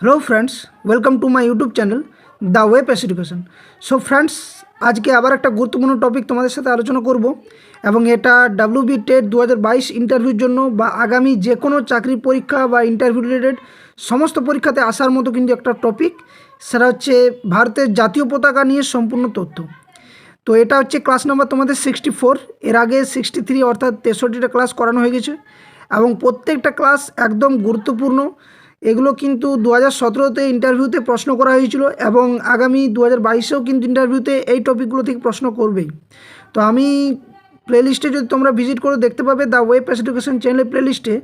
Hello friends welcome to my YouTube channel the web education so friends আজকে আবার একটা গুরুত্বপূর্ণ টপিক তোমাদের সাথে আলোচনা করব এবং এটা ডাব্লিউ বি টেট দু হাজার বাইশ ইন্টারভিউর জন্য বা আগামী যে কোনো চাকরির পরীক্ষা বা ইন্টারভিউ রিলেটেড সমস্ত পরীক্ষাতে আসার মতো কিন্তু একটা টপিক সেটা হচ্ছে ভারতের জাতীয় পতাকা নিয়ে সম্পূর্ণ তথ্য। তো এটা হচ্ছে ক্লাস নাম্বার তোমাদের সিক্সটি ফোর এর আগে সিক্সটি থ্রি অর্থাৎ তেষট্টিটা ক্লাস করানো হয়ে গেছে এবং প্রত্যেকটা ক্লাস একদম গুরুত্বপূর্ণ। এগুলো কিন্তু দু হাজার সতেরোতে ইন্টারভিউতে প্রশ্ন করা হয়েছিল এবং আগামী দু হাজার বাইশেও কিন্তু ইন্টারভিউতে এই টপিকগুলো থেকে প্রশ্ন করবেই। তো আমি প্লেলিস্টে যদি তোমরা ভিজিট করে দেখতে পাবে দ্য ওয়েব এডুকেশন চ্যানেলের প্লেলিস্টে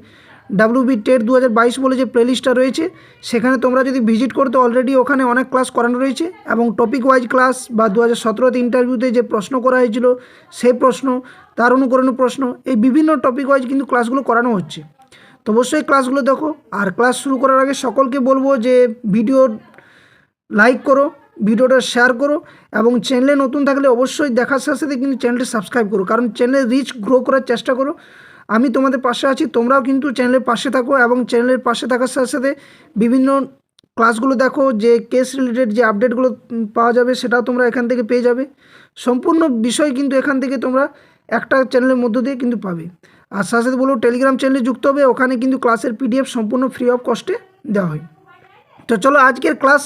ডাব্লিউ বি টেট দু হাজার বাইশ বলে যে প্লেলিস্টটা রয়েছে, সেখানে তোমরা যদি ভিজিট করো তো অলরেডি ওখানে অনেক ক্লাস করানো রয়েছে এবং টপিক ওয়াইজ ক্লাস বা দু হাজার সতেরোতে ইন্টারভিউতে যে প্রশ্ন করা হয়েছিল, সেই প্রশ্ন, তার অনুকরণীয় প্রশ্ন, এই বিভিন্ন টপিক ওয়াইজ কিন্তু ক্লাসগুলো করানো হচ্ছে। তো অবশ্যই ক্লাসগুলো দেখো। আর ক্লাস শুরু করার আগে সকলকে বলব যে ভিডিও লাইক করো ভিডিওটা শেয়ার করো এবং চ্যানেলে নতুন থাকলে অবশ্যই দেখার সাথে সাথে কিন্তু চ্যানেলটি সাবস্ক্রাইব করো। কারণ চ্যানেলের রিচ গ্রো করার চেষ্টা করো। আমি তোমাদের পাশে আছি, তোমরাও কিন্তু চ্যানেলের পাশে থাকো এবং চ্যানেলের পাশে থাকার সাথে সাথে বিভিন্ন ক্লাসগুলো দেখো যে কেস রিলেটেড যে আপডেটগুলো পাওয়া যাবে সেটাও তোমরা এখান থেকে পেয়ে যাবে। সম্পূর্ণ বিষয় কিন্তু এখান থেকে তোমরা একটা চ্যানেলের মধ্য দিয়ে কিন্তু পাবে। আর সাথে সাথে বলব টেলিগ্রাম চ্যানেলে যুক্ত হবে, ওখানে কিন্তু ক্লাসের পিডিএফ সম্পূর্ণ ফ্রি অফ কস্টে দেওয়া হয়। তো চলো, আজকের ক্লাস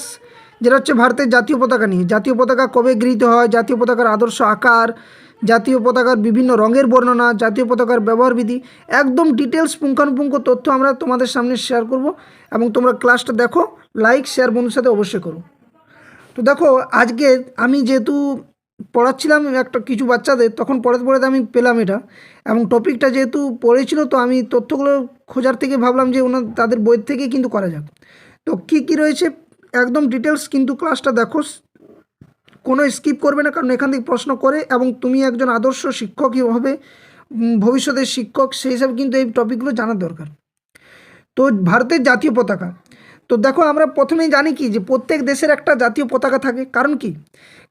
যেটা হচ্ছে ভারতের জাতীয় পতাকা নিয়ে। জাতীয় পতাকা কবে গৃহীত হয়? জাতীয় পতাকার আদর্শ আকার, জাতীয় পতাকার বিভিন্ন রঙের বর্ণনা, জাতীয় পতাকার ব্যবহার বিধি, একদম ডিটেলস পুঙ্খানুপুঙ্খ তথ্য আমরা তোমাদের সামনে শেয়ার করব এবং তোমরা ক্লাসটা দেখো লাইক শেয়ার বন্ধুর সাথে অবশ্যই করো। তো দেখো, আজকে আমি যেহেতু পড়াচ্ছিলাম একটা কিছু বাচ্চাদের, তখন পড়াতে পড়াতে আমি পেলাম এটা। এবং টপিকটা যেহেতু পড়েছিল, তো আমি তথ্যগুলো খোঁজার থেকে ভাবলাম যে ওনার, তাদের বই থেকে কিন্তু করা যাক। তো কী কী রয়েছে? একদম ডিটেলস কিন্তু ক্লাসটা দেখো, কোনো স্কিপ করবে না, কারণ এখান থেকে প্রশ্ন করে এবং তুমি একজন আদর্শ শিক্ষক হবে ভবিষ্যতের শিক্ষক, সেই হিসাবে কিন্তু এই টপিকগুলো জানার দরকার। তো ভারতের জাতীয় পতাকা তো দেখো আমরা প্রথমেই জানি কি যে প্রত্যেক দেশের একটা জাতীয় পতাকা থাকে। কারণ কি?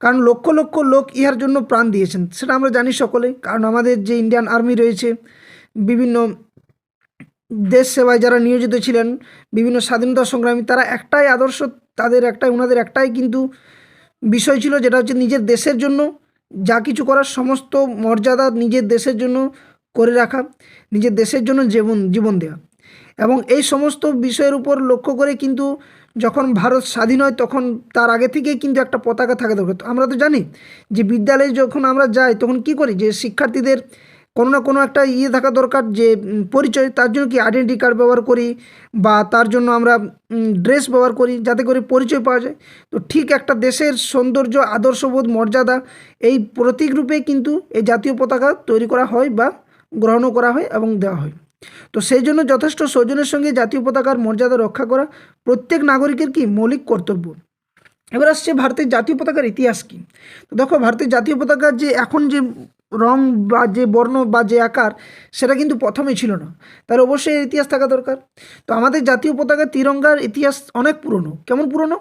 কারণ লক্ষ লক্ষ লোক ইহার জন্য প্রাণ দিয়েছেন। সেটা আমরা জানি সকলে কারণ আমাদের যে ইন্ডিয়ান আর্মি রয়েছে, বিভিন্ন দেশ সেবায় যারা নিয়োজিত ছিলেন, বিভিন্ন স্বাধীনতা সংগ্রামী, তারা একটাই আদর্শ, তাদের একটাই ওনাদের একটাই কিন্তু বিষয় ছিল যেটা হচ্ছে নিজের দেশের জন্য যা কিছু করার সমস্ত মর্যাদা নিজের দেশের জন্য করে রাখা, নিজের দেশের জন্য জীবন জীবন দেওয়া। এবং এই সমস্ত বিষয়ের উপর লক্ষ্য করে কিন্তু যখন ভারত স্বাধীন হয়, তখন তার আগে থেকেই কিন্তু একটা পতাকা থাকা দরকার। আমরা তো জানি যে বিদ্যালয়ে যখন আমরা যাই, তখন কি করি যে শিক্ষার্থীদের কোনো না কোনো একটা ইয়ে থাকা দরকার যে পরিচয়, তার জন্য কি আইডেন্টি কার্ড ব্যবহার করি বা তার জন্য আমরা ড্রেস ব্যবহার করি যাতে করে পরিচয় পাওয়া যায়। তো ঠিক একটা দেশের সৌন্দর্য, আদর্শবোধ, মর্যাদা এই প্রতীক রূপে কিন্তু এই জাতীয় পতাকা তৈরি করা হয় বা গ্রহণও করা হয় এবং দেওয়া হয়। তো সেই জন্য যথেষ্ট সৌজন্যের সঙ্গে জাতীয় পতাকার মর্যাদা রক্ষা করা প্রত্যেক নাগরিকের কি মৌলিক কর্তব্য? এবার আসছে ভারতের জাতীয় পতাকার ইতিহাস কী? তো দেখো, ভারতের জাতীয় পতাকার যে এখন যে রং বা যে বর্ণ বা যে আকার, সেটা কিন্তু প্রথমে ছিল না। তার অবশ্যই ইতিহাস থাকা দরকার। তো আমাদের জাতীয় পতাকা তিরঙ্গার ইতিহাস অনেক পুরনো। কেমন পুরনো?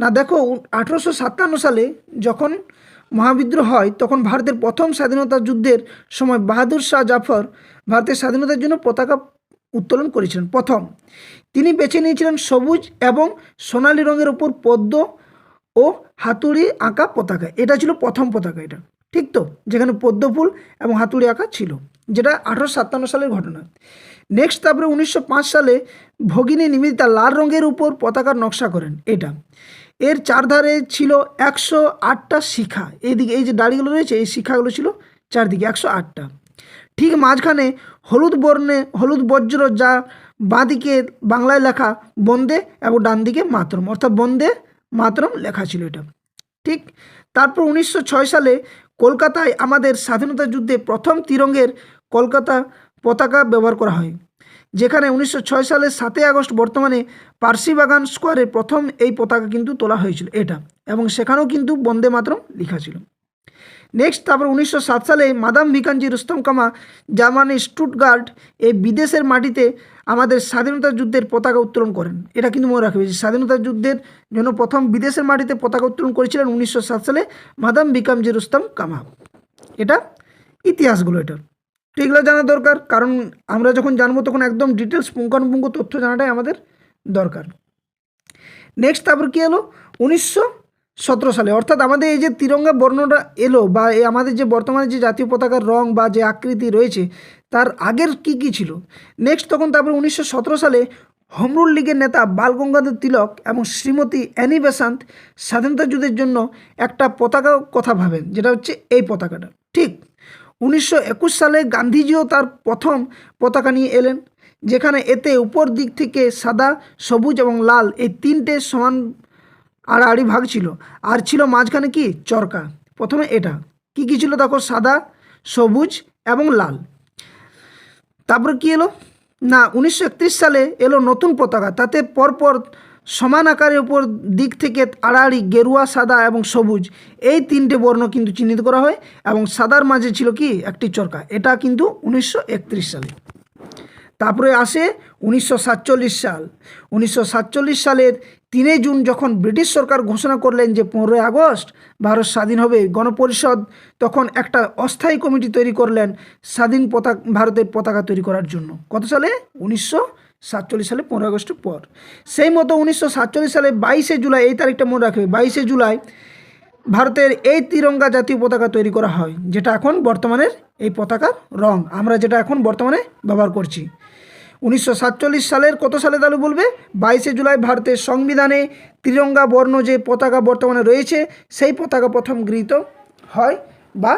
না, দেখো আঠেরোশো সাতান্ন সালে যখন মহাবিদ্রোহ হয়, তখন ভারতের প্রথম স্বাধীনতা যুদ্ধের সময় বাহাদুর শাহ জাফর ভারতের স্বাধীনতার জন্য পতাকা উত্তোলন করেছিলেন। প্রথম, তিনি বেছে নিয়েছিলেন সবুজ এবং সোনালী রঙের উপর পদ্ম ও হাতুড়ি আঁকা পতাকা। এটা ছিল প্রথম পতাকা এটা। ঠিক তো? যেখানে পদ্ম ফুল এবং হাতুড়ি আঁকা ছিল, যেটা আঠারোশো সাতান্ন সালের ঘটনা। নেক্সট তারপরে উনিশশো পাঁচ সালে ভগিনী নিবেদিতা লাল রঙের উপর পতাকার নকশা করেন এটা। এর চারধারে ছিল একশো আটটা শিখা। এইদিকে এই যে দাড়িগুলো রয়েছে, এই শিখাগুলো ছিল চারদিকে একশো আটটা। ঠিক মাঝখানে হলুদ বর্ণে, হলুদ বজ্র যা বাঁদিকে বাংলায় লেখা বন্দে এবং ডান দিকে মাতরম। অর্থাৎ বন্দে মাতরম লেখা ছিল এটা। ঠিক তারপর উনিশশো ছয় সালে কলকাতায় আমাদের স্বাধীনতা যুদ্ধে প্রথম তিরঙ্গের কলকাতা পতাকা ব্যবহার করা হয়, যেখানে উনিশশো ছয় সালের সাতই আগস্ট বর্তমানে পার্সিবাগান স্কোয়ারে প্রথম এই পতাকা কিন্তু তোলা হয়েছিল এটা এবং সেখানেও কিন্তু বন্দে মাতরম লেখা ছিল। নেক্সট তারপর উনিশশো সাত সালে মাদাম ভিকাঞ্জি রুস্তম কামা জার্মানি স্টুটগার্ড এই বিদেশের মাটিতে আমাদের স্বাধীনতা যুদ্ধের পতাকা উত্তোলন করেন। এটা কিন্তু মনে রাখবে যে স্বাধীনতা যুদ্ধের জন্য প্রথম বিদেশের মাটিতে পতাকা উত্তোলন করেছিলেন উনিশশো সাত সালে মাদাম ভিকামজি রুস্তম কামা এটা ইতিহাসগুলো এটা। তো এগুলো জানা দরকার, কারণ আমরা যখন জানব তখন একদম ডিটেলস পুঙ্খানুপুঙ্খ তথ্য জানাটাই আমাদের দরকার। নেক্সট তারপর কী হলো উনিশশো সতেরো সালে। অর্থাৎ আমাদের এই যে তিরঙ্গা বর্ণটা এলো বা এই আমাদের যে বর্তমানে যে জাতীয় পতাকার রং বা যে আকৃতি রয়েছে, তার আগের কি কি ছিল? নেক্সট তখন তারপরে উনিশশো সালে হমরুল লীগের নেতা বালগঙ্গাধর তিলক এবং শ্রীমতী অ্যানি বেসান্ত স্বাধীনতা যুদ্ধের জন্য একটা পতাকা কথা ভাবেন, যেটা হচ্ছে এই পতাকাটা। ঠিক উনিশশো একুশ সালে গান্ধীজিও তার প্রথম পতাকা নিয়ে এলেন, যেখানে এতে উপর দিক থেকে সাদা, সবুজ এবং লাল এই তিনটে সমান আড়াআড়ি ভাগ ছিল। আর ছিল মাঝখানে কি? চরকা। প্রথমে এটা। কি কি ছিল দেখো? সাদা, সবুজ এবং লাল। তারপরে কি এলো? না, উনিশশো একত্রিশ সালে এলো নতুন পতাকা। তাতে পরপর সমান আকারের উপর দিক থেকে আড়াআড়ি, গেরুয়া, সাদা এবং সবুজ এই তিনটে বর্ণ কিন্তু চিহ্নিত করা হয় এবং সাদার মাঝে ছিল কি? একটি চরকা। এটা কিন্তু উনিশশো একত্রিশ সালে। তারপরে আসে উনিশশো সাতচল্লিশ সাল। উনিশশো সাতচল্লিশ সালের তিনই জুন যখন ব্রিটিশ সরকার ঘোষণা করলেন যে পনেরোই আগস্ট ভারত স্বাধীন হবে, গণপরিষদ তখন একটা অস্থায়ী কমিটি তৈরি করলেন স্বাধীন পতাকা, ভারতের পতাকা তৈরি করার জন্য। কত সালে? উনিশশো সাতচল্লিশ সালে পনেরো আগস্টের পর। সেই মতো উনিশশো সাতচল্লিশ সালে বাইশে জুলাই, এই তারিখটা মনে রাখবে, বাইশে জুলাই ভারতের এই তিরঙ্গা জাতীয় পতাকা তৈরি করা হয়, যেটা এখন বর্তমানের এই পতাকার রং। আমরা যেটা এখন বর্তমানে ব্যবহার করছি। উনিশশো সাতচল্লিশ সালের কত সালে তাহলে বলবে? বাইশে জুলাই ভারতের সংবিধানে তিরঙ্গা বর্ণ যে পতাকা বর্তমানে রয়েছে, সেই পতাকা প্রথম গৃহীত হয় বা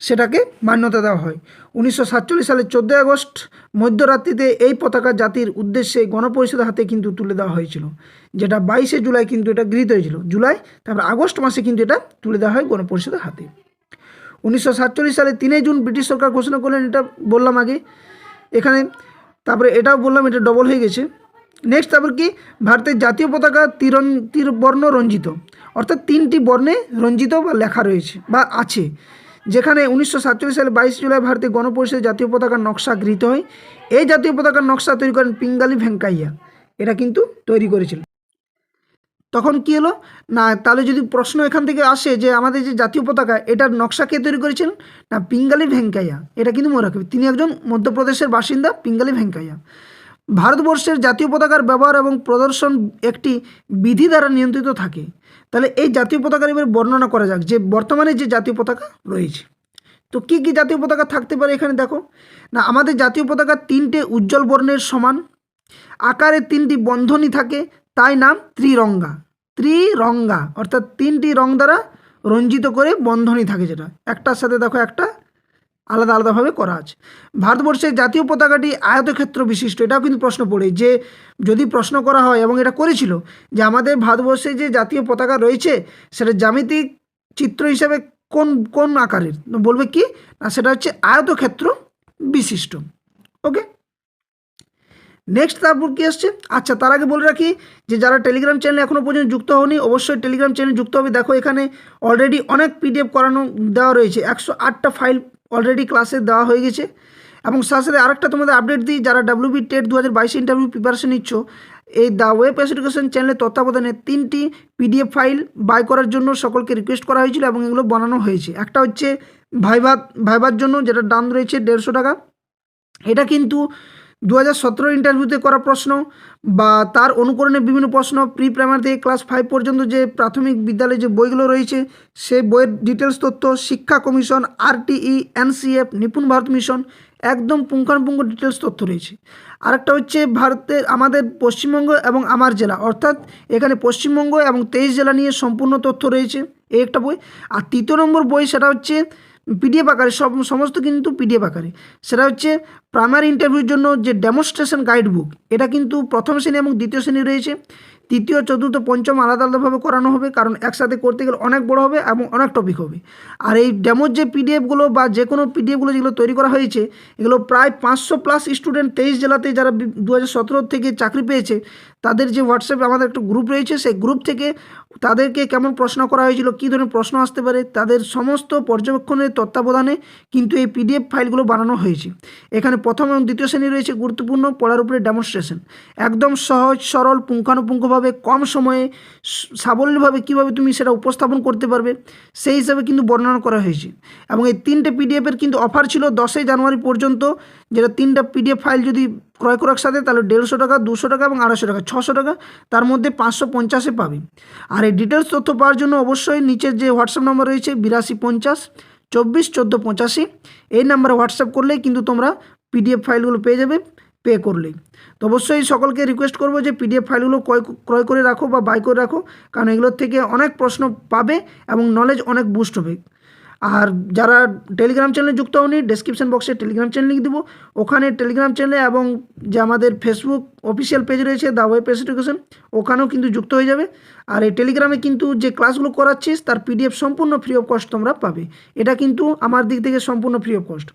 সেটাকে মান্যতা দেওয়া হয়। উনিশশো সাতচল্লিশ সালের চোদ্দোই আগস্ট মধ্যরাত্রিতে এই পতাকা জাতির উদ্দেশ্যে গণপরিষদের হাতে কিন্তু তুলে দেওয়া হয়েছিল। যেটা বাইশে জুলাই কিন্তু এটা গৃহীত হয়েছিল। জুলাই, তারপর আগস্ট মাসে কিন্তু এটা তুলে দেওয়া হয় গণপরিষদের হাতে। উনিশশো সাতচল্লিশ সালে তিনই জুন ব্রিটিশ সরকার ঘোষণা করলেন, এটা বললাম আগে। এখানে তারপরে এটাও বললাম, এটা ডবল হয়ে গেছে। নেক্সট তারপর কি? ভারতের জাতীয় পতাকা তিরন, তীরবর্ণ রঞ্জিত। অর্থাৎ তিনটি বর্ণে রঞ্জিত বা লেখা রয়েছে বা আছে। যেখানে উনিশশো সাতচল্লিশ সালে বাইশ জুলাই ভারতের গণপরিষদের জাতীয় পতাকার নকশা গৃহীত হয়। এই জাতীয় পতাকার নকশা তৈরি করেন পিঙ্গালি ভেঙ্কাইয়া। এটা কিন্তু তৈরি করেছিল। তখন কি হলো? না, তাহলে যদি প্রশ্ন এখান থেকে আসে যে আমাদের যে জাতীয় পতাকা, এটার নকশা কে তৈরি করেছিলেন? না, পিঙ্গালি ভেঙ্কাইয়া। এটা কিন্তু মনে রাখবে। তিনি একজন মধ্যপ্রদেশের বাসিন্দা, পিঙ্গালি ভেঙ্কাইয়া। ভারতবর্ষের জাতীয় পতাকার ব্যবহার এবং প্রদর্শন একটি বিধি দ্বারা নিয়ন্ত্রিত থাকে। তাহলে এই জাতীয় পতাকার এবার বর্ণনা করা যাক যে বর্তমানে যে জাতীয় পতাকা রয়েছে। তো কী কী জাতীয় পতাকা থাকতে পারে এখানে দেখো। না, আমাদের জাতীয় পতাকা তিনটে উজ্জ্বল বর্ণের সমান। আকারে তিনটি বন্ধনী থাকে। তাই নাম ত্রিরঙ্গা। ত্রিরঙ্গা, অর্থাৎ তিনটি রং দ্বারা রঞ্জিত করে বন্ধনী থাকে যেটা। একটার সাথে দেখো একটা, আলাদা আলাদাভাবে করা আছে। ভারতবর্ষের জাতীয় পতাকাটি আয়তক্ষেত্র বিশিষ্ট, এটাও কিন্তু প্রশ্ন পড়ে। যে যদি প্রশ্ন করা হয় এবং এটা করেছিল যে আমাদের ভারতবর্ষে যে জাতীয় পতাকা রয়েছে, সেটা জ্যামিতিক চিত্র হিসাবে কোন কোন আকারের? বলবে কি? না, সেটা হচ্ছে আয়তক্ষেত্র বিশিষ্ট। ওকে? নেক্সট তারপর কি আসছে? আচ্ছা তার আগে বলে রাখি যে যারা টেলিগ্রাম চ্যানেল এখনও পর্যন্ত যুক্ত হওনি অবশ্যই টেলিগ্রাম চ্যানেল যুক্ত হবে। দেখো, এখানে অলরেডি অনেক পিডিএফ করানো দেওয়া রয়েছে। একশো আটটা ফাইল অলরেডি ক্লাসে দেওয়া হয়ে গেছে। এবং সাথে সাথে আরেকটা তোমাদের আপডেট দিই, যারা ডাব্লিউবি টেট দু হাজার বাইশে ইন্টারভিউ প্রিপারেশন নিচ্ছ, এই দ্য ওয়েব এডুকেশন চ্যানেলের তত্ত্বাবধানে তিনটি পিডিএফ ফাইল বাই করার জন্য সকলকে রিকোয়েস্ট করা হয়েছিল এবং এগুলো বানানো হয়েছে। একটা হচ্ছে ভাইভাত ভাইবার জন্য যেটা দাম রয়েছে দেড়শো টাকা। এটা কিন্তু দু হাজার সতেরো ইন্টারভিউতে করা প্রশ্ন বা তার অনুকরণে বিভিন্ন প্রশ্ন প্রি প্রাইমারি থেকে ক্লাস ফাইভ পর্যন্ত যে প্রাথমিক বিদ্যালয়ে যে বইগুলো রয়েছে, সেই বইয়ের ডিটেলস তথ্য, শিক্ষা commission RTE NCF Nipun Bharat mission, একদম পুঙ্খানুপুঙ্খ ডিটেলস তথ্য রয়েছে। আরেকটা হচ্ছে ভারতের আমাদের পশ্চিমবঙ্গ এবং আমার জেলা, অর্থাৎ এখানে পশ্চিমবঙ্গ এবং তেইশ জেলা নিয়ে সম্পূর্ণ তথ্য রয়েছে, এই একটা বই। আর তৃতীয় নম্বর বই, সেটা হচ্ছে পিডিএফ আকারে, সব, সমস্ত কিন্তু পিডিএফ আকারে। সেটা হচ্ছে প্রাইমারি ইন্টারভিউর জন্য যে ডেমনস্ট্রেশন গাইড বুক এটা কিন্তু প্রথম শ্রেণি এবং দ্বিতীয় শ্রেণি রয়েছে। তৃতীয়, চতুর্থ, পঞ্চম আলাদা আলাদাভাবে করানো হবে, কারণ একসাথে করতে গেলে অনেক বড় হবে এবং অনেক টপিক হবে। আর এই ডেমোর যে পিডিএফগুলো বা যে কোনো পিডিএফগুলো যেগুলো তৈরি করা হয়েছে, এগুলো প্রায় পাঁচশো প্লাস স্টুডেন্ট তেইশ জেলাতে যারা দু হাজার সতেরো থেকে চাকরি পেয়েছে তাদের যে হোয়াটসঅ্যাপে আমাদের একটা গ্রুপ রয়েছে, সেই গ্রুপ থেকে তাদেরকে কেমন প্রশ্ন করা হয়েছিল, কী ধরনের প্রশ্ন আসতে পারে, তাদের সমস্ত পর্যবেক্ষণের তত্ত্বাবধানে কিন্তু এই পিডিএফ ফাইলগুলো বানানো হয়েছে। এখানে প্রথম এবং দ্বিতীয় শ্রেণি রয়েছে গুরুত্বপূর্ণ, পড়ার উপরে ডেমনস্ট্রেশন একদম সহজ, সরল, পুঙ্খানুপুঙ্খভাবে কম সময়ে সাবলীলভাবে কীভাবে তুমি সেটা উপস্থাপন করতে পারবে, সেই হিসাবে কিন্তু বর্ণনা করা হয়েছে। এবং এই তিনটে পিডিএফের কিন্তু অফার ছিল দশই জানুয়ারি পর্যন্ত, যেটা তিনটা পিডিএফ ফাইল যদি ক্রয় করার সাথে তাহলে দেড়শো টাকা, দুশো টাকা এবং আড়াইশো টাকা, ছশো টাকা, তার মধ্যে পাঁচশো পঞ্চাশে পাবে। আর এই ডিটেলস তথ্য পাওয়ার জন্য অবশ্যই নিচের যে হোয়াটসঅ্যাপ নম্বর রয়েছে, বিরাশি পঞ্চাশ, চব্বিশ, চোদ্দ, পঁচাশি, এই নাম্বারে হোয়াটসঅ্যাপ করলেই কিন্তু তোমরা পিডিএফ ফাইলগুলো পেয়ে যাবে পে করলেই। তো অবশ্যই সকলকে রিকোয়েস্ট করব যে পিডিএফ ফাইলগুলো ক্রয় ক্রয় করে রাখো বা বাই করে রাখো, কারণ এগুলোর থেকে অনেক প্রশ্ন পাবে এবং নলেজ অনেক বুস্ট হবে। আর যারা টেলিগ্রাম চ্যানেলে যুক্ত হওনি ডেসক্রিপশন বক্সে টেলিগ্রাম চ্যানেল লিখে দেবো। ওখানে টেলিগ্রাম চ্যানেলে এবং যে আমাদের ফেসবুক অফিসিয়াল পেজ রয়েছে দা ওয়েব এডুকেশন ওখানেও কিন্তু যুক্ত হয়ে যাবে। আর এই টেলিগ্রামে কিন্তু যে ক্লাসগুলো করাচ্ছিস, তার পিডিএফ সম্পূর্ণ ফ্রি অফ কস্ট তোমরা পাবে। এটা কিন্তু আমার দিক থেকে সম্পূর্ণ ফ্রি অফ কস্ট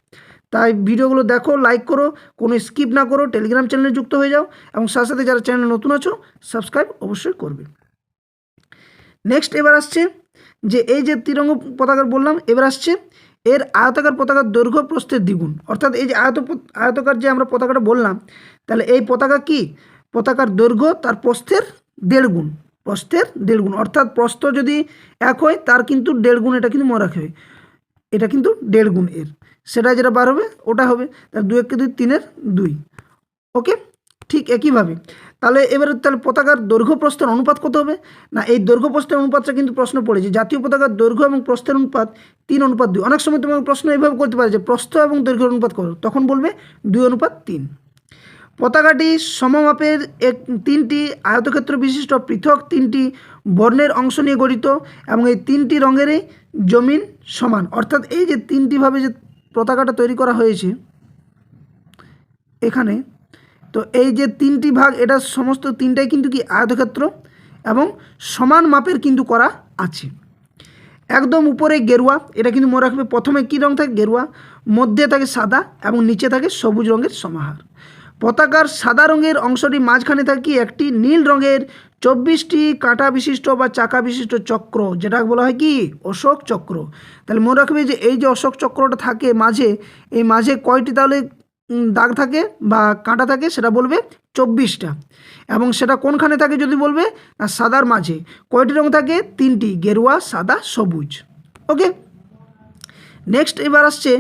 তাই ভিডিওগুলো দেখো লাইক করো, কোনো স্কিপ না করো টেলিগ্রাম চ্যানেলে যুক্ত হয়ে যাও এবং সাথে সাথে যারা চ্যানেলে নতুন আছো সাবস্ক্রাইব অবশ্যই করবে। নেক্সট এবার আসছে যে এই যে তিরঙ্গ পতাকার বললাম, এবার আসছে। এর আয়তাকার পতাকার দৈর্ঘ্য প্রস্থের দ্বিগুণ। অর্থাৎ এই যে আয়ত আয়তকার যে আমরা পতাকাটা বললাম, তাহলে এই পতাকা কি? পতাকার দৈর্ঘ্য তার প্রস্থের দেড় গুণ প্রস্থের দেড় গুণ অর্থাৎ প্রস্থ যদি এক হয়, তার কিন্তু দেড় গুণ এটা কিন্তু রাখতে হবে। এটা কিন্তু দেড় গুণ এর। সেটা যেটা বার হবে, ওটা হবে। তার দু একে দুই, তিনের দুই। ওকে? ঠিক একইভাবে তাহলে এবারে তাহলে পতাকার দৈর্ঘ্য প্রস্থের অনুপাত কত হবে? না, এই দৈর্ঘ্য প্রস্থের অনুপাতটা কিন্তু প্রশ্ন পড়েছে জাতীয় পতাকার দৈর্ঘ্য এবং প্রস্থের অনুপাত তিন, অনুপাত দুই। অনেক সময় তোমাকে প্রশ্ন এইভাবে করতে পারে যে প্রস্থ এবং দৈর্ঘ্যের অনুপাত কত? তখন বলবে দুই, অনুপাত তিন। পতাকাটি সমমাপের এক, তিনটি আয়তক্ষেত্র বিশিষ্ট, পৃথক তিনটি বর্ণের অংশ নিয়ে গঠিত এবং এই তিনটি রঙেরই জমিন সমান। অর্থাৎ এই যে তিনটিভাবে যে পতাকাটা তৈরি করা হয়েছে, এখানে তো এই যে তিনটি ভাগ, এটা সমস্ত তিনটাই কিন্তু কি আয়তক্ষেত্র এবং সমান মাপের কিন্তু করা আছে। একদম উপরে গেরুয়া, এটা কিন্তু মনে রাখবে প্রথমে কী রং থাকে? গেরুয়া, মধ্যে থাকে সাদা এবং নিচে থাকে সবুজ রঙের সমাহার। পতাকার সাদা রঙের অংশটি মাঝখানে থাকে একটি নীল রঙের চব্বিশটি কাঁটা বিশিষ্ট বা চাকা বিশিষ্ট চক্র যেটা বলা হয় কি? অশোক চক্র। তাহলে মনে রাখবে যে এই যে অশোক চক্রটা থাকে মাঝে, এই মাঝে কয়টি? তাহলে দাগ থাকে বা কাঁটা থাকে, সেটা বলবে চব্বিশটা। এবং সেটা কোনখানে থাকে যদি বলবে? সাদার মাঝে। কয়টি রং থাকে? তিনটি। গেরুয়া, সাদা, সবুজ। ওকে? নেক্সট এবার আসছে,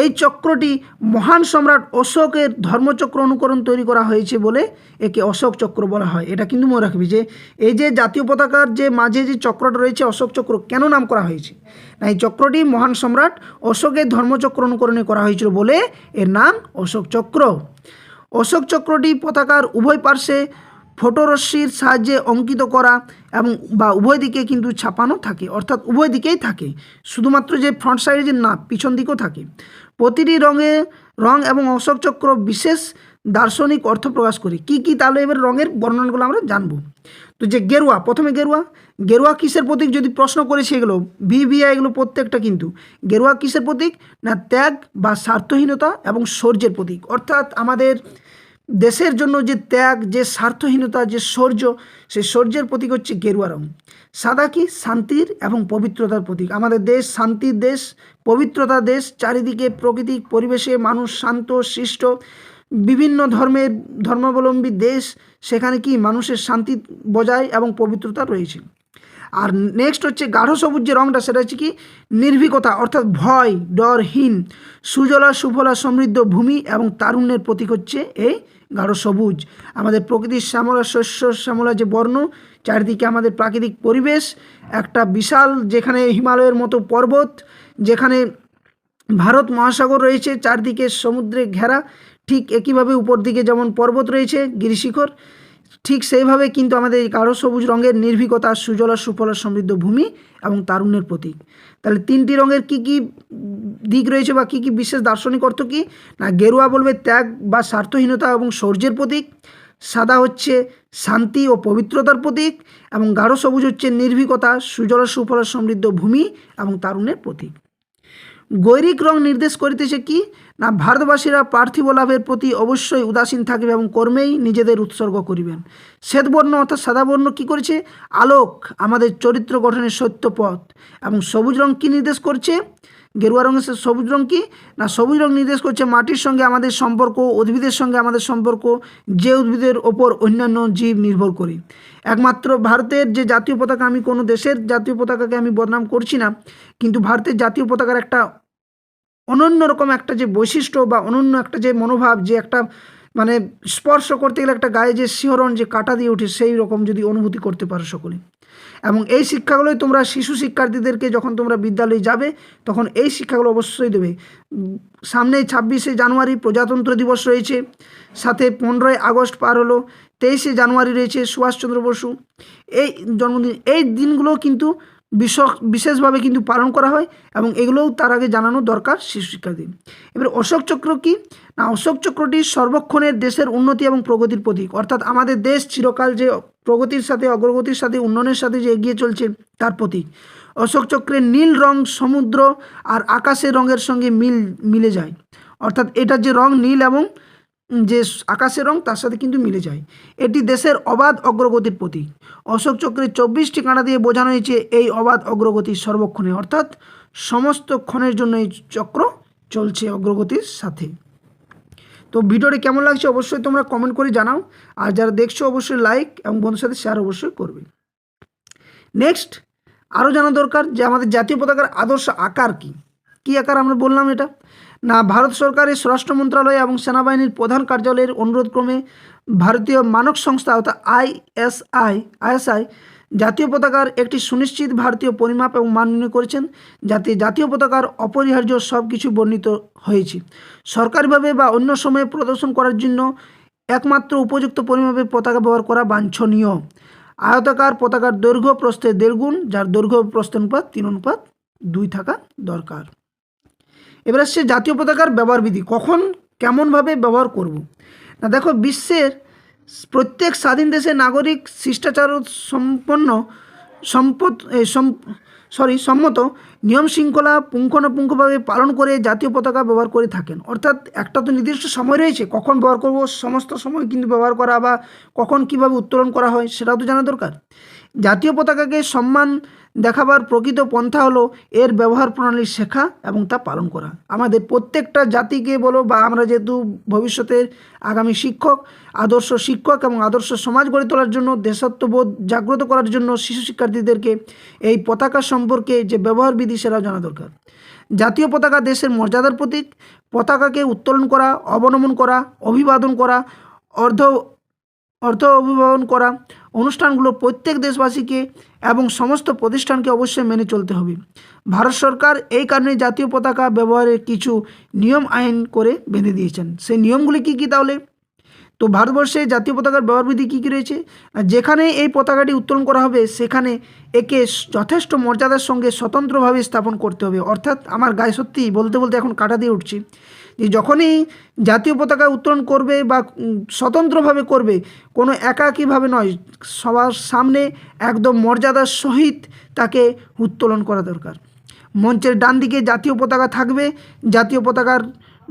এই চক্রটি মহান সম্রাট অশোকের ধর্মচক্র অনুকরণ তৈরি করা হয়েছে বলে একে অশোক চক্র বলা হয়। এটা কিন্তু মনে রাখবি যে, এই যে জাতীয় পতাকার যে মাঝে যে চক্রটা রয়েছে, অশোক চক্র কেন নাম করা হয়েছে? না, এই চক্রটি মহান সম্রাট অশোকের ধর্মচক্র অনুকরণে করা হয়েছিল বলে এর নাম অশোক চক্র। অশোক চক্রটি পতাকার উভয় পার্শ্বে ফটোরশ্মির সাহায্যে অঙ্কিত করা এবং বা উভয় দিকে কিন্তু ছাপানো থাকে, অর্থাৎ উভয় দিকেই থাকে। শুধুমাত্র যে ফ্রন্ট সাইডে যে না, পিছন দিকেও থাকে। প্রতিটি রঙে রং এবং অশোক চক্র বিশেষ দার্শনিক অর্থ প্রকাশ করে। কি কি তাহলে এবার রঙের বর্ণনাগুলো আমরা জানব? তো যে গেরুয়া, প্রথমে গেরুয়া। গেরুয়া কিসের প্রতীক যদি প্রশ্ন করেছে এগুলো বি বিআ এগুলো প্রত্যেকটা কিন্তু। গেরুয়া কিসের প্রতীক? না ত্যাগ বা স্বার্থহীনতা এবং শৌর্যের প্রতীক। অর্থাৎ আমাদের দেশের জন্য যে ত্যাগ, যে স্বার্থহীনতা, যে শৌর্য সেই শৌর্যের প্রতীক হচ্ছে গেরুয়া রং। সাদা কি? শান্তির এবং পবিত্রতার প্রতীক। আমাদের দেশ শান্তির দেশ, পবিত্রতা দেশ। চারিদিকে প্রকৃতিক পরিবেশে মানুষ শান্ত শিষ্ট বিভিন্ন ধর্মের ধর্মাবলম্বী দেশ, সেখানে কি মানুষের শান্তি বজায় এবং পবিত্রতা রয়েছে। আর নেক্সট হচ্ছে গাঢ় সবুজ যে রঙটা সেটা হচ্ছে কি? নির্ভীকতা, অর্থাৎ ভয়, ডরহীন। সুজলা, সুফলা সমৃদ্ধ ভূমি এবং তারুণ্যের প্রতীক হচ্ছে এই গাঢ় সবুজ। আমাদের প্রকৃতির শ্যামলা, শস্য শ্যামলা যে বর্ণ, চারিদিকে আমাদের প্রাকৃতিক পরিবেশ, একটা বিশাল যেখানে হিমালয়ের মতো পর্বত, যেখানে ভারত মহাসাগর রয়েছে, চারদিকে সমুদ্রে ঘেরা, ঠিক একইভাবে উপর দিকে যেমন পর্বত রয়েছে, গিরিশিখর, ঠিক সেইভাবে কিন্তু আমাদের এই গাঢ় সবুজ রঙের নির্ভীকতা, সুজলা, সুফলা সমৃদ্ধ ভূমি এবং তারুণ্যের প্রতীক। তাহলে তিনটি রঙের কি কি দিক রয়েছে বা কি কি বিশেষ দার্শনিক অর্থ কি? না, গেরুয়া বলবে ত্যাগ বা স্বার্থহীনতা এবং শৌর্যের প্রতীক, সাদা হচ্ছে শান্তি ও পবিত্রতার প্রতীক এবং গাঢ় সবুজ হচ্ছে নির্ভীকতা, সুজলা, সুফল সমৃদ্ধ ভূমি এবং তারুণ্যের প্রতীক। গৈরিক রং নির্দেশ করিতেছে কি? না, ভারতবাসীরা পার্থিব লাভের প্রতি অবশ্যই উদাসীন থাকবে এবং কর্মেই নিজেদের উৎসর্গ করিবেন। শ্বেতবর্ণ অর্থাৎ সাদাবর্ণ কী করেছে? আলোক, আমাদের চরিত্র গঠনের সত্য পথ এবং সবুজ রং কী নির্দেশ করছে? গেরুয়া রঙের সবুজ রং কি? না, সবুজ রং নির্দেশ করছে মাটির সঙ্গে আমাদের সম্পর্ক, উদ্ভিদের সঙ্গে আমাদের সম্পর্ক, যে উদ্ভিদের ওপর অন্যান্য জীব নির্ভর করে। একমাত্র ভারতের যে জাতীয় পতাকা, আমি কোনো দেশের জাতীয় পতাকাকে আমি বদনাম করছি না, কিন্তু ভারতের জাতীয় পতাকার একটা অনন্য রকম একটা যে বৈশিষ্ট্য বা অনন্য একটা যে মনোভাব যে একটা মানে স্পর্শ করতে গেলে একটা গায়ে যে শিহরণ যে কাটা দিয়ে ওঠে সেই রকম যদি অনুভূতি করতে পারো সকলে। এবং এই শিক্ষাগুলোই তোমরা শিশু শিক্ষার্থীদেরকে যখন তোমরা বিদ্যালয়ে যাবে তখন এই শিক্ষাগুলো অবশ্যই দেবে। উম, সামনেই ছাব্বিশে জানুয়ারি প্রজাতন্ত্র দিবস রয়েছে সাথে পনেরোই আগস্ট পার হলো তেইশে জানুয়ারি রয়েছে সুভাষচন্দ্র বসু। এই জন্মদিন এই দিনগুলো কিন্তু বিশেষ বিশেষভাবে কিন্তু পালন করা হয় এবং এগুলোও তার আগে জানানো দরকার শিশু শিক্ষার্থী এবার অশোক চক্র কি? না, অশোক চক্রটি সর্বক্ষণের দেশের উন্নতি এবং প্রগতির প্রতীক। অর্থাৎ আমাদের দেশ চিরকাল যে প্রগতির সাথে, অগ্রগতির সাথে, উন্নয়নের সাথে যে এগিয়ে চলছে, তার প্রতীক। অশোক চক্রের নীল রং সমুদ্র আর আকাশের রঙের সঙ্গে মিল, মিলে যায়। অর্থাৎ এটার যে রং নীল এবং যে আকাশের রং তার সাথে কিন্তু মিলে যায়। এটি দেশের অবাধ অগ্রগতির প্রতীক। অশোক চক্রের চব্বিশটি কাঁটা দিয়ে বোঝানো হয়েছে এই অবাধ অগ্রগতির সর্বক্ষণে। অর্থাৎ সমস্ত ক্ষণের জন্য এই চক্র চলছে অগ্রগতির সাথে। তো ভিডিওটি কেমন লাগছে অবশ্যই তোমরা কমেন্ট করে জানাও। আর যারা দেখছ অবশ্যই লাইক এবং বন্ধুর সাথে শেয়ার অবশ্যই করবে। নেক্সট আরও জানা দরকার যে আমাদের জাতীয় পতাকার আদর্শ আকার কি? কী আকার আমরা বললাম এটা? না, ভারত সরকারের স্বরাষ্ট্র মন্ত্রণালয় এবং সেনাবাহিনীর প্রধান কার্যালয়ের অনুরোধক্রমে ভারতীয় মানক সংস্থা অর্থাৎ আইএসআই আইএসআই জাতীয় পতাকার একটি সুনিশ্চিত ভারতীয় পরিমাপ এবং মান নির্ণয় করেছেন, যাতে জাতীয় পতাকার অপরিহার্য সব কিছু বর্ণিত হয়েছে। সরকারিভাবে বা অন্য সময়ে প্রদর্শন করার জন্য একমাত্র উপযুক্ত পরিমাপে পতাকা ব্যবহার করা বাঞ্ছনীয়। আয়তাকার পতাকার দৈর্ঘ্য প্রস্থে দেড় গুণ, যার দৈর্ঘ্য প্রস্থ অনুপাত তিন, অনুপাত দুই থাকা দরকার। এবার আসছে জাতীয় পতাকার ব্যবহার বিধি। কখন, কেমনভাবে ব্যবহার করব? না দেখো, বিশ্বের প্রত্যেক স্বাধীন দেশের নাগরিক শিষ্টাচার সম্পন্ন, সম্পদ সরি সম্মত নিয়ম শৃঙ্খলা পুঙ্খানুপুঙ্খভাবে পালন করে জাতীয় পতাকা ব্যবহার করে থাকেন। অর্থাৎ একটা তো নির্দিষ্ট সময় রয়েছে, কখন ব্যবহার করব, সমস্ত সময় কিন্তু ব্যবহার করা বা কখন কীভাবে উত্তোলন করা হয়, সেটাও তো জানা দরকার। জাতীয় পতাকাকে সম্মান দেখাবার প্রকৃত পন্থা হলো এর ব্যবহার প্রণালী শেখা এবং তা পালন করা। আমাদের প্রত্যেকটা জাতিকে বলো বা আমরা যেহেতু ভবিষ্যতের আগামী শিক্ষক, আদর্শ শিক্ষক এবং আদর্শ সমাজ গড়ে তোলার জন্য, দেশাত্মবোধ জাগ্রত করার জন্য শিশু শিক্ষার্থীদেরকে এই পতাকা সম্পর্কে যে ব্যবহার বিধি সেটাও জানা দরকার। জাতীয় পতাকা দেশের মর্যাদার প্রতীক। পতাকাকে উত্তোলন করা, অবনমন করা, অভিবাদন করা, অর্ধ অর্থ অভিভাবন করা অনুষ্ঠানগুলো প্রত্যেক দেশবাসীকে এবং সমস্ত প্রতিষ্ঠানকে অবশ্যই মেনে চলতে হবে। ভারত সরকার এই কারণে জাতীয় পতাকা ব্যবহারের কিছু নিয়ম আইন করে বেঁধে দিয়েছেন। সেই নিয়মগুলি কী কী তাহলে? তো ভারতবর্ষে জাতীয় পতাকার ব্যবহার বিধি কী কী রয়েছে? যেখানে এই পতাকাটি উত্তোলন করা হবে, সেখানে একে যথেষ্ট মর্যাদার সঙ্গে স্বতন্ত্রভাবে স্থাপন করতে হবে। অর্থাৎ আমার গায়ে সত্যি বলতে বলতে এখন কাটা দিয়ে উঠছি। যে যখনই জাতীয় পতাকা উত্তোলন করবে বা স্বতন্ত্রভাবে করবে, কোনো একাকীভাবে নয়, সবার সামনে একদম মর্যাদার সহিত তাকে উত্তোলন করা দরকার। মঞ্চের ডান দিকে জাতীয় পতাকা থাকবে, জাতীয় পতাকার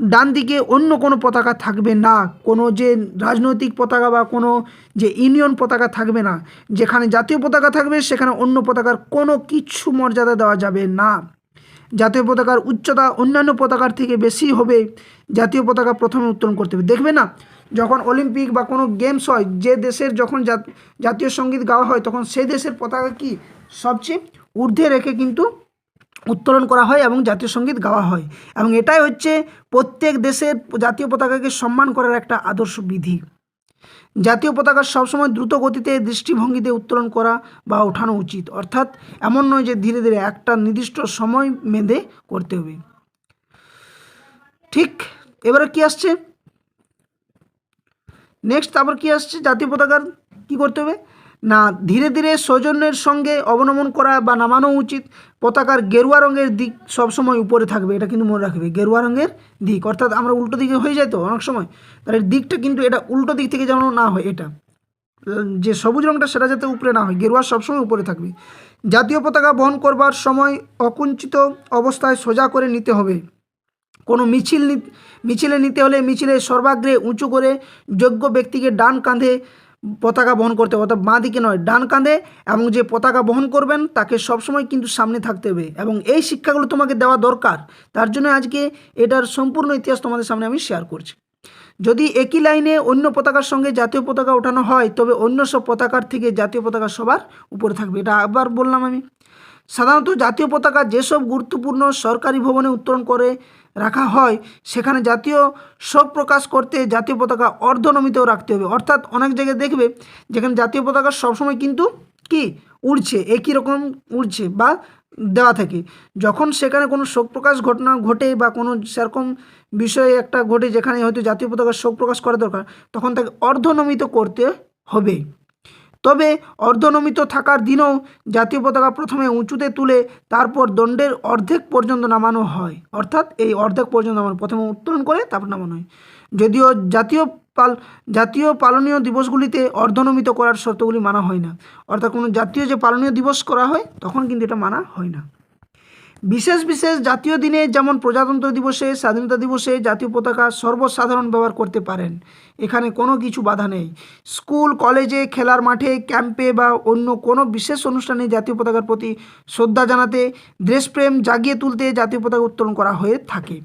ডান দিকে অন্য কোনো পতাকা থাকবে না। কোনো যে রাজনৈতিক পতাকা বা কোনো যে ইউনিয়ন পতাকা থাকবে না। যেখানে জাতীয় পতাকা থাকবে, সেখানে অন্য পতাকার কোনো কিছু মর্যাদা দেওয়া যাবে না। জাতীয় পতাকার উচ্চতা অন্যান্য পতাকার থেকে বেশি হবে, জাতীয় পতাকা প্রথমে উত্তোলন করতে হবে। দেখবে না, যখন অলিম্পিক বা কোনো গেমস হয়, যে দেশের যখন জাতীয় সংগীত গাওয়া হয়, তখন সেই দেশের পতাকা কি? সবচেয়ে ঊর্ধ্বে রেখে কিন্তু উত্তোলন করা হয় এবং জাতীয় সংগীত গাওয়া হয়। এবং এটাই হচ্ছে প্রত্যেক দেশের জাতীয় পতাকাকে সম্মান করার একটা আদর্শ বিধি। জাতীয় পতাকা সবসময় দ্রুত গতিতে দৃষ্টিভঙ্গিতে উত্তোলন করা বা ওঠানো উচিত। অর্থাৎ এমন নয় যে ধীরে ধীরে একটা নির্দিষ্ট সময় মেঁধে করতে হবে। ঠিক, এবারে কি আসছে? নেক্সট তারপর কি আসছে? জাতীয় পতাকার কি করতে হবে? না, ধীরে ধীরে সৌজন্যের সঙ্গে অবনমন করা বা নামানো উচিত। পতাকার গেরুয়া রঙের দিক সবসময় উপরে থাকবে, এটা কিন্তু মনে রাখবে, গেরুয়া রঙের দিক। অর্থাৎ আমরা উল্টো দিকে হয়ে যাই তো অনেক সময়। তাহলে দিকটা কিন্তু এটা উল্টো দিক থেকে যেন না হয় এটা। যে সবুজ রঙটা সেটা যাতে উপরে না হয়, গেরুয়া সবসময় উপরে থাকবে। জাতীয় পতাকা বহন করবার সময় অকুঞ্চিত অবস্থায় সোজা করে নিতে হবে। কোনো মিছিল মিছিলে নিতে হলে মিছিলের সর্বাগ্রে উঁচু করে যোগ্য ব্যক্তিকে ডান কাঁধে পতাকা বহন করতে হবে, অর্থাৎ বাঁ দিকে নয়, ডান কাঁধে এবং যে পতাকা বহন করবেন তাকে সবসময় কিন্তু সামনে থাকতে হবে এবং এই শিক্ষাগুলো তোমাকে দেওয়া দরকার। তার জন্য আজকে এটার সম্পূর্ণ ইতিহাস তোমাদের সামনে আমি শেয়ার করছি। যদি একই লাইনে অন্য পতাকার সঙ্গে জাতীয় পতাকা ওঠানো হয়, তবে অন্য সব পতাকার থেকে জাতীয় পতাকা সবার উপরে থাকবে। এটা আবার বললাম আমি। সাধারণত জাতীয় পতাকা যেসব গুরুত্বপূর্ণ সরকারি ভবনে উত্তোলন করে রাখা হয়, সেখানে জাতীয় শোক প্রকাশ করতে জাতীয় পতাকা অর্ধনমিত রাখতে হবে। অর্থাৎ অনেক জায়গায় দেখবে, যেখানে জাতীয় পতাকা সবসময় কিন্তু কি? উড়ছে, একই রকম উড়ছে বা দেওয়া থাকে। যখন সেখানে কোনো শোক প্রকাশ ঘটনা ঘটে বা কোনো সেরকম বিষয়ে একটা ঘটে যেখানে হয়তো জাতীয় পতাকার শোক প্রকাশ করা দরকার, তখন তাকে অর্ধনমিত করতে হবে। তবে অর্ধনমিত থাকার দিনেও জাতীয় পতাকা প্রথমে উঁচুতে তুলে তারপর দণ্ডের অর্ধেক পর্যন্ত নামানো হয়। অর্থাৎ এই অর্ধেক পর্যন্ত নামানো, প্রথমে উত্তোলন করে তারপর নামানো হয়। যদিও জাতীয় পাল, জাতীয় পালনীয় দিবসগুলিতে অর্ধনমিত করার শর্তগুলি মানা হয় না। অর্থাৎ কোনো জাতীয় যে পালনীয় দিবস করা হয়, তখন কিন্তু এটা মানা হয় না। বিশেষ বিশেষ জাতীয় দিনে যেমন প্রজাতন্ত্র দিবসে, স্বাধীনতা দিবসে জাতীয় পতাকা সর্বসাধারণ ব্যবহার করতে পারেন। এখানে কোনো কিছু বাধা নেই। স্কুল, কলেজে, খেলার মাঠে, ক্যাম্পে বা অন্য কোনো বিশেষ অনুষ্ঠানে জাতীয় পতাকার প্রতি শ্রদ্ধা জানাতে, দেশপ্রেম জাগিয়ে তুলতে জাতীয় পতাকা উত্তোলন করা হয়ে থাকে।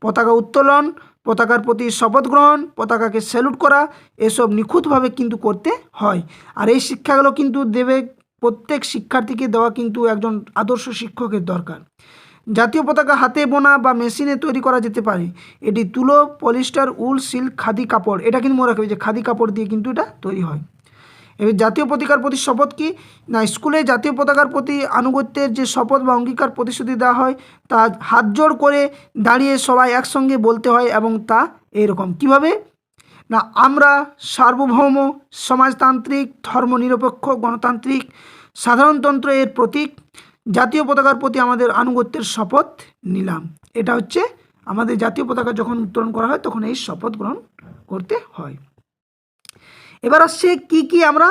পতাকা উত্তোলন, পতাকার প্রতি শপথ গ্রহণ, পতাকাকে স্যালুট করা, এসব নিখুঁতভাবে কিন্তু করতে হয়। আর এই শিক্ষাগুলো কিন্তু দেবে প্রত্যেক শিক্ষার্থীকে দেওয়া কিন্তু একজন আদর্শ শিক্ষকের দরকার। জাতীয় পতাকা হাতে বোনা বা মেশিনে তৈরি করা যেতে পারে। এটি তুলো, পলিস্টার, উল, সিল্ক, খাদি কাপড়, এটা কিন্তু মনে রাখবে যে খাদি কাপড় দিয়ে কিন্তু এটা তৈরি হয়। এবার জাতীয় পতাকার প্রতি শপথ কি? না, স্কুলে জাতীয় পতাকার প্রতি আনুগত্যের যে শপথ বা অঙ্গীকার প্রতিশ্রুতি দেওয়া হয়, তা হাত জোড় করে দাঁড়িয়ে সবাই একসঙ্গে বলতে হয় এবং তা এরকম। কীভাবে? না, আমরা সার্বভৌম, সমাজতান্ত্রিক, ধর্মনিরপেক্ষ, গণতান্ত্রিক, সাধারণতন্ত্র এর প্রতীক, জাতীয় পতাকার প্রতি আমাদের আনুগত্যের শপথ নিলাম। এটা হচ্ছে আমাদের জাতীয় পতাকা যখন উত্তোলন করা হয়, তখন এই শপথ গ্রহণ করতে হয়। এবার আসছে কি কি আমরা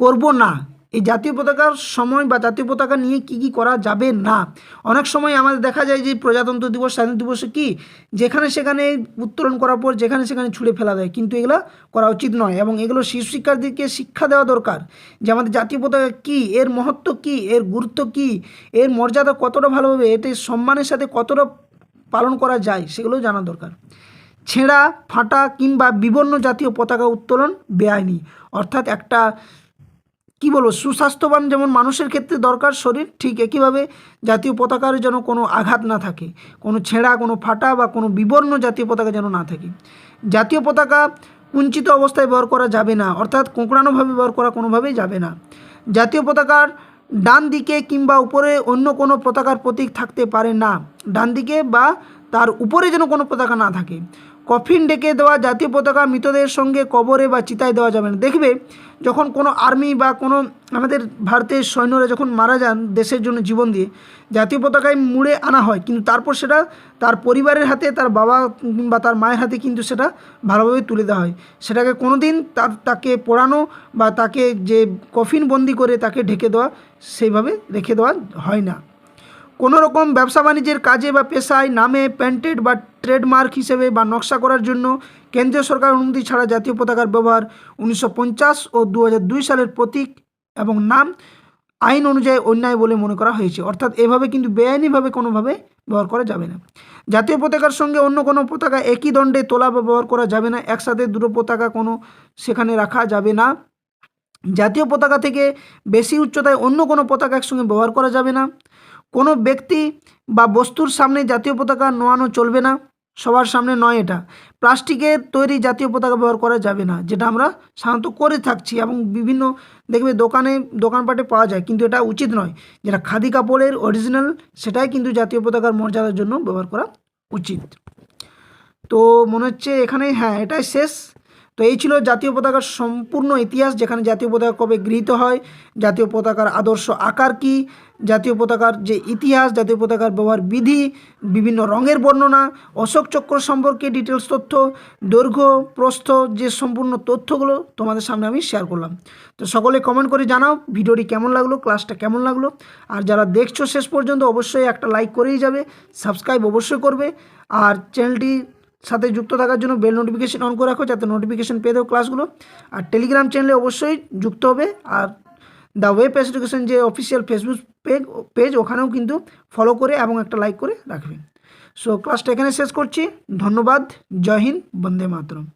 করব না এই জাতীয় পতাকার সময় বা জাতীয় পতাকা নিয়ে কি কি করা যাবে না? অনেক সময় আমাদের দেখা যায় যে প্রজাতন্ত্র দিবস, স্বাধীনতা দিবসে কি? যেখানে সেখানে উত্তোলন করার পর যেখানে সেখানে ছুঁড়ে ফেলা দেয়। কিন্তু এগুলো করা উচিত নয় এবং এগুলো শিশু শিক্ষার্থীকে শিক্ষা দেওয়া দরকার যে আমাদের জাতীয় পতাকা কী? এর মহত্ব কী? এর গুরুত্ব কী? এর মর্যাদা কতটা ভালোভাবে? এতে সম্মানের সাথে কতটা পালন করা যায়? সেগুলো জানা দরকার। ছেঁড়া, ফাটা কিংবা বিবর্ণ জাতীয় পতাকা উত্তোলন বেআইনি। অর্থাৎ একটা কি বলব, সুস্বাস্থ্যবান যেমন মানুষের ক্ষেত্রে দরকার শরীর, ঠিক একইভাবে জাতীয় পতাকার যেন কোনো আঘাত না থাকে, কোনো ছেঁড়া, কোনো ফাটা বা কোনো বিবর্ণ জাতীয় পতাকা যেন না থাকে। জাতীয় পতাকা কুঞ্চিত অবস্থায় ব্যবহার করা যাবে না, অর্থাৎ কোঁকড়ানোভাবে ব্যবহার করা কোনোভাবেই যাবে না। জাতীয় পতাকার ডান দিকে কিংবা উপরে অন্য কোনো পতাকার প্রতীক থাকতে পারে না, ডান দিকে বা তার উপরে যেন কোনো পতাকা না থাকে। কফিন ডেকে দেওয়া, জাতীয় পতাকা মৃতদের সঙ্গে কবরে বা চিতায় দেওয়া যাবে না। দেখবে, যখন কোনো আর্মি বা কোনো আমাদের ভারতের সৈন্যরা যখন মারা যান দেশের জন্য জীবন দিয়ে, জাতীয় পতাকায় মুড়ে আনা হয়, কিন্তু তারপর সেটা তার পরিবারের হাতে, তার বাবা বা তার মায়ের হাতে কিন্তু সেটা ভালোভাবে তুলে দেওয়া হয়। সেটাকে কোনো দিন তার, তাকে পোড়ানো বা তাকে যে কফিন বন্দি করে তাকে ঢেকে দেওয়া, সেইভাবে রেখে দেওয়া হয় না। কোনো রকম ব্যবসা বাণিজ্যের কাজে বা পেশায় নামে প্যান্টেড বা ট্রেডমার্ক হিসেবে বা নকশা করার জন্য কেন্দ্রীয় সরকার অনুমতি ছাড়া জাতীয় পতাকার ব্যবহার উনিশশো পঞ্চাশ ও দু হাজার দুই সালের প্রতীক এবং নাম আইন অনুযায়ী অন্যায় বলে মনে করা হয়েছে। অর্থাৎ এভাবে কিন্তু বেআইনিভাবে কোনোভাবে ব্যবহার করা যাবে না। জাতীয় পতাকার সঙ্গে অন্য কোনো পতাকা একই দণ্ডে তোলা বা ব্যবহার করা যাবে না। একসাথে দুটো পতাকা কোনো সেখানে রাখা যাবে না। জাতীয় পতাকা থেকে বেশি উচ্চতায় অন্য কোনো পতাকা একসঙ্গে ব্যবহার করা যাবে না। কোনো ব্যক্তি বা বস্তুর সামনে জাতীয় পতাকা নোয়ানো চলবে না, সবার সামনে নয় এটা। প্লাস্টিকের তৈরি জাতীয় পতাকা ব্যবহার করা যাবে না, যেটা আমরা সাধারণত করে থাকছি এবং বিভিন্ন দেখবে দোকানে, দোকানপাটে পাওয়া যায়, কিন্তু এটা উচিত নয়। যেটা খাদি কাপড়ের অরিজিনাল সেটাই কিন্তু জাতীয় পতাকার মর্যাদার জন্য ব্যবহার করা উচিত। তো মনে হচ্ছে এখানে হ্যাঁ এটাই শেষ। তো এই ছিল জাতীয় পতাকার সম্পূর্ণ ইতিহাস, যেখানে জাতীয় পতাকা কবে গৃহীত হয়, জাতীয় পতাকার আদর্শ আকার কী, জাতীয় পতাকার যে ইতিহাস, জাতীয় পতাকার ব্যবহার বিধি, বিভিন্ন রঙের বর্ণনা, অশোক চক্র সম্পর্কে ডিটেলস তথ্য, দৈর্ঘ্য, প্রস্থ, যে সম্পূর্ণ তথ্যগুলো তোমাদের সামনে আমি শেয়ার করলাম। তো সকলে কমেন্ট করে জানাও, ভিডিওটি কেমন লাগল ক্লাসটা কেমন লাগল, আর যারা দেখছ শেষ পর্যন্ত অবশ্যই একটা লাইক করেই যাবে সাবস্ক্রাইব অবশ্যই করবে, আর চ্যানেলটি সাথে যুক্ত থাকার জন্য বেল নোটিফিকেশান অন করে রাখো যাতে নোটিফিকেশান পেয়ে দেবো ক্লাসগুলো আর টেলিগ্রাম চ্যানেলে অবশ্যই যুক্ত হবে। আর দ্য ওয়েব এডুকেশন যে অফিসিয়াল ফেসবুক পেজ পেজ ওখানেও কিন্তু ফলো করে এবং একটা লাইক করে রাখবেন সো ক্লাসটা এখানে শেষ করছি। ধন্যবাদ। জয় হিন্দ। বন্দে মাতরম।